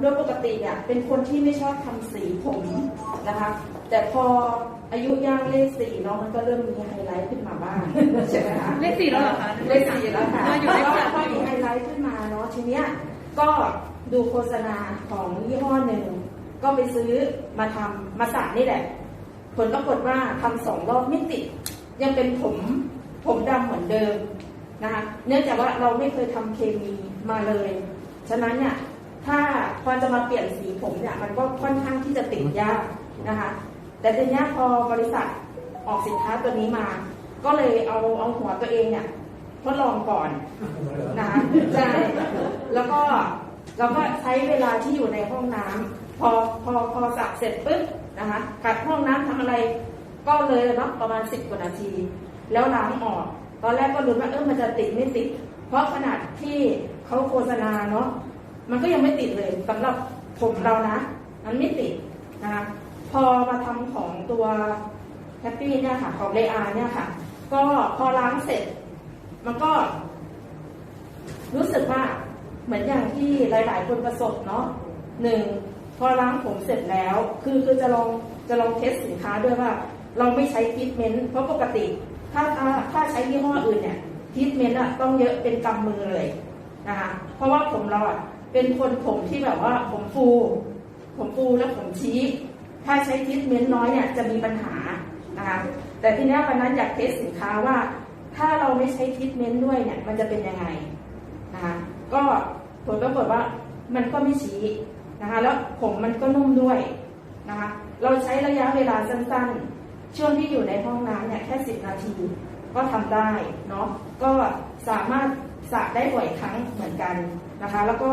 โดยปกติเนี่ยเป็นคนที่ไม่ชอบทำสีผมนะคะ แต่พออายุย่างเลขสี่เนาะมันก็เริ่มมีไฮไลท์ขึ้นมาบ้างใช่ไหมคะเลขสี่แล้วเหรอคะเลขสี่แล้วค่ะเราอยู่เลขสามพอมีไฮไลท์ขึ้นมาเนาะทีเนี้ยก็ดูโฆษณาของยี่ห้อหนึ่งก็ไปซื้อมาทำมาสระนี่แหละ ผลปรากฏว่าทำสองรอบไม่ติด ยังเป็นผมผมดำเหมือนเดิมนะคะเนื่องจากว่าเราไม่เคยทำเคมีมาเลย ฉะนั้นเนี่ย ถ้าพอจะมาเปลี่ยนสีผมเนี่ยมันก็ค่อนข้างที่จะติดยากนะคะ แต่ทีนี้พอบริษัทออกสินค้าตัวนี้มา ก็เลยเอาเอาหัวตัวเองเนี่ยทดลองก่อนนะคะใช่แล้วก็เราก็ใช้เวลาที่อยู่ในห้องน้ำพอพอพอสระเสร็จปุ๊บนะคะขัดห้องน้ำทำอะไรก็เลยเนาะประมาณสิบกว่านาที แล้วล้างออก ตอนแรกก็ลุ้นว่าเออมันจะติดไม่ติด เพราะขนาดที่เขาโฆษณาเนาะ มันก็ยังไม่ติดเลยสำหรับผมเรานะมันไม่ติดนะคะพอมาทำของตัวแฮปปี้เนี่ยค่ะของเลอาเนี่ยค่ะ ก็พอล้างเสร็จ มันก็ รู้สึกว่าเหมือนอย่างที่หลาย ๆ คนประสบเนาะหนึ่งพอล้างผมเสร็จแล้ว คือคือจะลองจะลองเทสสินค้าด้วยว่า เราไม่ใช้ทรีทเมนต์เพราะปกติถ้าถ้าถ้าใช้ยี่ห้ออื่นเนี่ยทรีทเมนต์อะต้องเยอะเป็นกำมือเลยนะคะเพราะว่าผมเราอะ เป็นคนผมที่แบบว่าผมฟู ผมฟูและผมชี้ ถ้าใช้ทรีทเมนต์น้อยเนี่ยจะมีปัญหานะคะแต่ทีนี้วันนั้นอยากเทสสินค้าว่า ถ้าเราไม่ใช้ทรีทเมนต์ด้วยเนี่ยมันจะเป็นยังไงนะคะก็ผลปรากฏว่ามันก็ไม่ชี้นะคะแล้วผมมันก็นุ่มด้วยนะคะเราใช้ระยะเวลาสั้นๆ ช่วงที่อยู่ในห้องน้ำเนี่ยแค่ 10 นาที ก็ทำได้เนาะก็สามารถ สระได้บ่อยครั้งเหมือนกันนะคะ แล้วก็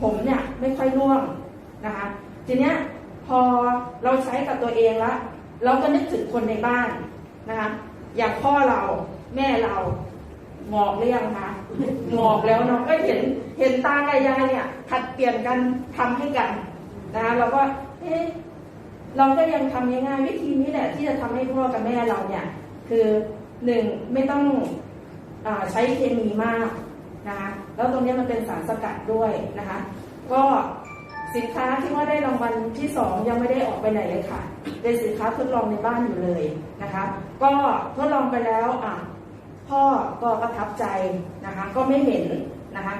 ผมเนี่ยไม่ค่อยร่วงนะคะ ทีเนี้ยพอเราใช้กับตัวเองละเราก็นึกถึงคนในบ้านนะคะอย่างพ่อเราแม่เรางอกหรือยังคะงอกแล้วเนาะก็เห็นเห็นตากับยายเนี่ยผัดเปลี่ยนกันทำให้กันนะคะเราก็เอ๊ะเราก็ยังทำง่ายๆวิธีนี้แหละที่จะทำให้พ่อกับแม่เราเนี่ย คือหนึ่งไม่ต้องอใช้เคมีมาก นะคะแล้วตรงนี้มันเป็นสารสกัดด้วยนะคะก็สินค้าที่ว่าได้รางวัลที่สองยังไม่ได้ออกไปไหนเลยค่ะเป็นสินค้าทดลองในบ้านอยู่เลยนะคะ ก็ทดลองไปแล้วอะพ่อก็ประทับใจนะคะ ก็ไม่เห็นนะคะ